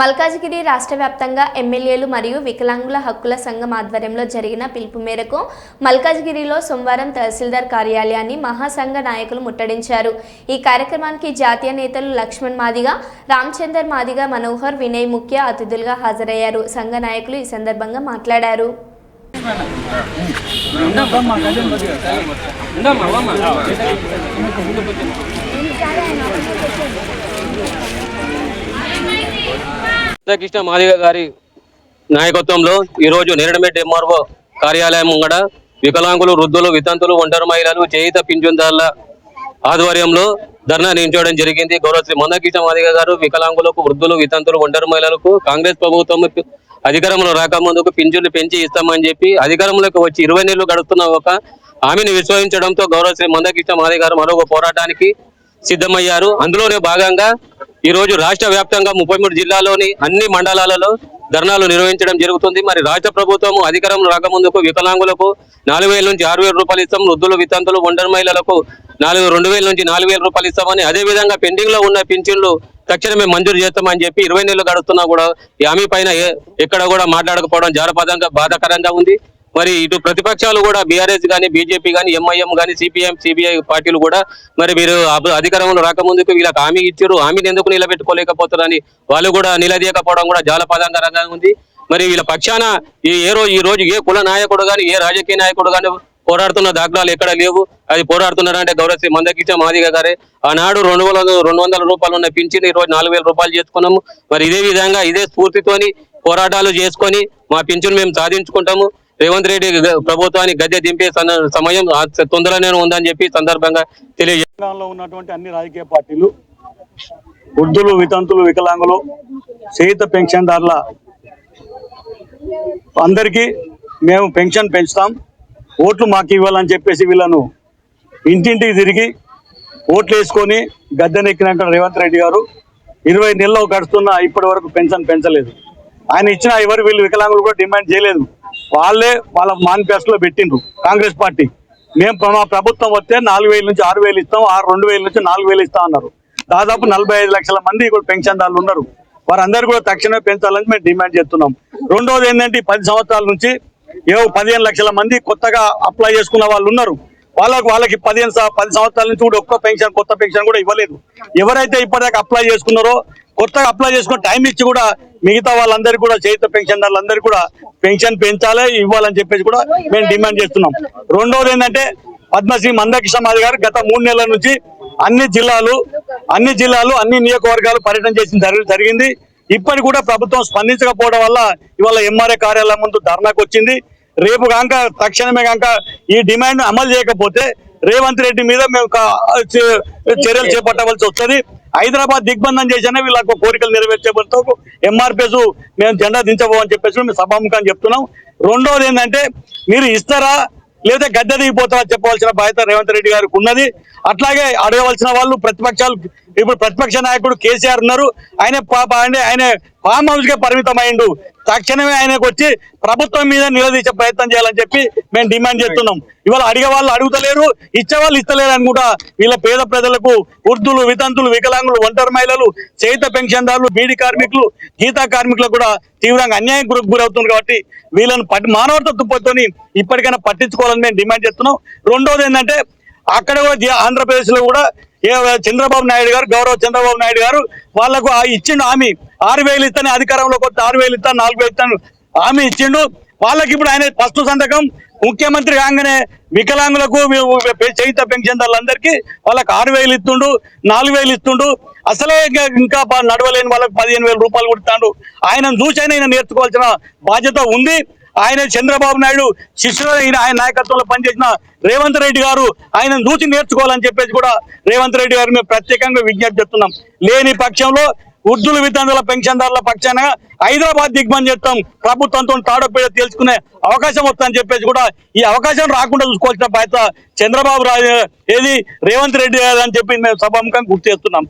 మల్కాజిగిరి రాష్ట్ర వ్యాప్తంగా ఎమ్మెల్యేలు మరియు వికలాంగుల హక్కుల సంఘం ఆధ్వర్యంలో జరిగిన పిలుపు మేరకు మల్కాజిగిరిలో సోమవారం తహసీల్దార్ కార్యాలయాన్ని మహాసంఘ నాయకులు ముట్టడించారు. ఈ కార్యక్రమానికి జాతీయ నేతలు లక్ష్మణ్ మాదిగ రామచందర్ మాదిగ మనోహర్ వినయ్ ముఖ్య అతిథులుగా హాజరయ్యారు. సంఘ నాయకులు ఈ సందర్భంగా మాట్లాడారు. కృష్ణ మాదిగ గారి నాయకత్వంలో ఈరోజు నేరడమెట్ ఎంఆర్ఓ కార్యాలయం ముంగడ వికలాంగులు వృద్ధులు వితంతులు ఒంటరి మహిళలు చేయిత పింఛన్దారుల ఆధ్వర్యంలో ధర్నా నించోవడం జరిగింది. గౌరవ శ్రీ మందకృష్ణ మాదిగ గారు వికలాంగులకు వృద్ధులు వితంతులు ఒంటరి మహిళలకు కాంగ్రెస్ ప్రభుత్వం అధికారంలో రాకముందుకు పింఛన్లు పెంచి ఇస్తామని చెప్పి అధికారంలోకి వచ్చి ఇరవై నెలలు గడుపుతున్న ఒక ఆమెను విశ్వసించడంతో గౌరవ శ్రీ మందకృష్ణ మాదిగ గారు మరొక పోరాటానికి సిద్ధమయ్యారు. అందులోనే భాగంగా ఈ రోజు రాష్ట్ర వ్యాప్తంగా ముప్పై మూడు జిల్లాలోని అన్ని మండలాలలో ధర్నాలు నిర్వహించడం జరుగుతుంది. మరి రాష్ట్ర ప్రభుత్వం అధికారం రాకముందుకు వికలాంగులకు నాలుగు వేల నుంచి ఆరు వేల రూపాయలు ఇస్తాం. వృద్ధులు వితంతులు ఒంటరి మహిళలకు నాలుగు రెండు వేల నుంచి నాలుగు వేల రూపాయలు ఇస్తామని అదే విధంగా పెండింగ్లో ఉన్న పింఛన్లు తక్షణమే మంజూరు చేస్తామని చెప్పి ఇరవై నెలలు గడుస్తున్నా కూడా ఈ హామీ పైన ఎక్కడ కూడా మాట్లాడకపోవడం జారపదంగా బాధాకరంగా ఉంది. మరి ఇటు ప్రతిపక్షాలు కూడా బీఆర్ఎస్ గానీ బీజేపీ గానీ ఎంఐఎం గానీ సిపిఎం సిబిఐ పార్టీలు కూడా మరి మీరు అభి- అధికారంలో రాకముందుకు వీళ్ళకి హామీ ఇచ్చారు. హామీని ఎందుకు నిలబెట్టుకోలేకపోతారని వాళ్ళు కూడా నిలదీయకపోవడం కూడా జాలపదంగా ఉంది. మరి వీళ్ళ పక్షాన ఈ ఏ రోజు ఈ రోజు ఏ కుల నాయకుడు కానీ ఏ రాజకీయ నాయకుడు కానీ పోరాడుతున్న దాఖలాలు ఎక్కడ లేవు. అది పోరాడుతున్నారంటే గౌరవ మందకిచ్చ మందకృష్ణ మాదిగ గారే. ఆనాడు రెండు వందల రెండు వందల రూపాయలు ఉన్న పింఛన్ ఈ రోజు నాలుగు వేల రూపాయలు చేసుకున్నాము. మరి ఇదే విధంగా ఇదే స్ఫూర్తితోని పోరాటాలు చేసుకొని మా పింఛన్ మేము సాధించుకుంటాము. రేవంత్ రెడ్డి గ- ప్రభుత్వాన్ని గద్దె దింపే సమయం తొందరలోనే ఉందని చెప్పి సందర్భంగా తెలియజే ఉన్నటువంటి అన్ని రాజకీయ పార్టీలు వృద్ధులు వితంతులు వికలాంగులు చేయిత పెన్షన్దారుల అందరికీ మేము పెన్షన్ పెంచుతాం. ఓట్లు మాకు ఇవ్వాలని చెప్పేసి వీళ్ళను ఇంటింటికి తిరిగి ఓట్లు వేసుకొని గద్దెనెక్కినాక రేవంత్ రెడ్డి గారు ఇరవై నెలలు గడుస్తున్నా ఇప్పటి వరకు పెన్షన్ పెంచలేదు. ఆయన ఇచ్చిన ఎవరు వీళ్ళు వికలాంగులు కూడా డిమాండ్ చేయలేదు. వాళ్ళే వాళ్ళ మేనిఫెస్టోలో పెట్టిండ్రు. కాంగ్రెస్ పార్టీ. మేము మా ప్రభుత్వం వస్తే నాలుగు వేల నుంచి ఆరు వేలు ఇస్తాం ఆరు రెండు వేల నుంచి నాలుగు వేలు ఇస్తాం అన్నారు. దాదాపు నలభై ఐదు లక్షల మంది కూడా పెన్షన్దారులు ఉన్నారు. వారందరూ కూడా తక్షణమే పెంచాలని మేము డిమాండ్ చేస్తున్నాం. రెండోది ఏంటంటే ఈ పది సంవత్సరాల నుంచి ఏవో పదిహేను లక్షల మంది కొత్తగా అప్లై చేసుకున్న వాళ్ళు ఉన్నారు. వాళ్ళకు వాళ్ళకి పదిహేను పది సంవత్సరాల నుంచి కూడా ఒక్క పెన్షన్ కొత్త పెన్షన్ కూడా ఇవ్వలేదు. ఎవరైతే ఇప్పటిదాకా అప్లై చేసుకున్నారో కొత్తగా అప్లై చేసుకుని టైం ఇచ్చి కూడా మిగతా వాళ్ళందరికీ కూడా చేత పెన్షన్ వాళ్ళందరికీ కూడా పెన్షన్ పెంచాలి ఇవ్వాలని చెప్పేసి కూడా మేము డిమాండ్ చేస్తున్నాం. రెండవది ఏంటంటే పద్మశ్రీ మందకృష్ణ మాది గారు గత మూడు నెలల నుంచి అన్ని జిల్లాలు అన్ని జిల్లాలు అన్ని నియోజకవర్గాలు పర్యటన చేసిన జరిగింది. ఇప్పటి కూడా ప్రభుత్వం స్పందించకపోవడం వల్ల ఇవాళ ఎంఆర్ఏ కార్యాలయం ముందు ధర్నాకు వచ్చింది. రేపు కాక తక్షణమే కాక ఈ డిమాండ్ అమలు చేయకపోతే రేవంత్ రెడ్డి మీద మేము చర్యలు చేపట్టవలసి వస్తుంది. హైదరాబాద్ దిగ్బంధం చేసినా వీళ్ళకు కోరికలు నెరవేర్చేబడుతూ ఎంఆర్పిఎస్ మేము జెండా దించబోమని చెప్పేసి మేము సభాముఖాన్ని చెప్తున్నాం. రెండోది ఏంటంటే మీరు ఇస్తారా లేదా గద్దె దిగిపోతారా చెప్పవలసిన బాధ్యత రేవంత్ రెడ్డి గారికి ఉన్నది. అట్లాగే అడగవలసిన వాళ్ళు ప్రతిపక్షాలు ఇప్పుడు ప్రతిపక్ష నాయకుడు కేసీఆర్ ఉన్నారు. ఆయన పాప ఆయన ఆయన ఫామ్ హౌస్ పరిమితం అయిండు. తక్షణమే ఆయనకు వచ్చి ప్రభుత్వం మీద నిలదీసే ప్రయత్నం చేయాలని చెప్పి మేము డిమాండ్ చేస్తున్నాం. ఇవాళ అడిగే వాళ్ళు అడుగుతలేరు ఇచ్చే వాళ్ళు ఇస్తలేరు అని కూడా వీళ్ళ పేద ప్రజలకు వృద్ధులు వితంతులు వికలాంగులు ఒంటరి మహిళలు చేత పెన్షన్దారులు బీడీ కార్మికులు గీతా కార్మికులకు కూడా తీవ్రంగా అన్యాయం గురి గురవుతుంది కాబట్టి వీళ్ళను పట్టి మానవత తుప్పతోని ఇప్పటికైనా పట్టించుకోవాలని మేము డిమాండ్ చేస్తున్నాం. రెండోది ఏంటంటే అక్కడ కూడా ఆంధ్రప్రదేశ్లో కూడా చంద్రబాబు నాయుడు గారు గౌరవ చంద్రబాబు నాయుడు గారు వాళ్ళకు ఆ ఇచ్చిండు హామీ. ఆరు వేలు ఇస్తాను అధికారంలోకి వస్తే ఆరు వేలు ఇస్తాను నాలుగు వేలు ఇస్తాను హామీ ఇచ్చిండు. వాళ్ళకి ఇప్పుడు ఆయన ఫస్ట్ సంతకం. ముఖ్యమంత్రి కాగానే వికలాంగులకు చేయిత పెన్షన్దారులందరికీ వాళ్ళకి ఆరు వేలు ఇస్తుండు నాలుగు వేలు ఇస్తుండు. అసలే ఇంకా- ఇంకా నడవలేని వాళ్ళకి పదిహేను వేల రూపాయలు కొడుతాడు ఆయనను చూసి అయినా ఆయన నేర్చుకోవాల్సిన బాధ్యత ఉంది. ఆయన చంద్రబాబు నాయుడు శిష్యులు ఆయన నాయకత్వంలో పనిచేసిన రేవంత్ రెడ్డి గారు ఆయన నూతి నేర్చుకోవాలని చెప్పేసి కూడా రేవంత్ రెడ్డి గారు మేము ప్రత్యేకంగా విజ్ఞప్తి చేస్తున్నాం. లేని పక్షంలో వృద్ధుల వితంతుల పెన్షన్దారుల పక్షాన హైదరాబాద్ దిగ్బంధం చేస్తాం. ప్రభుత్వంతో తాడపేడ తేల్చుకునే అవకాశం వస్తుందని చెప్పేసి కూడా ఈ అవకాశం రాకుండా చూసుకోవాల్సిన బాధ్యత చంద్రబాబు రాజు ఏది రేవంత్ రెడ్డి గారు అని చెప్పి మేము సభాముఖంగా గుర్తు చేస్తున్నాం.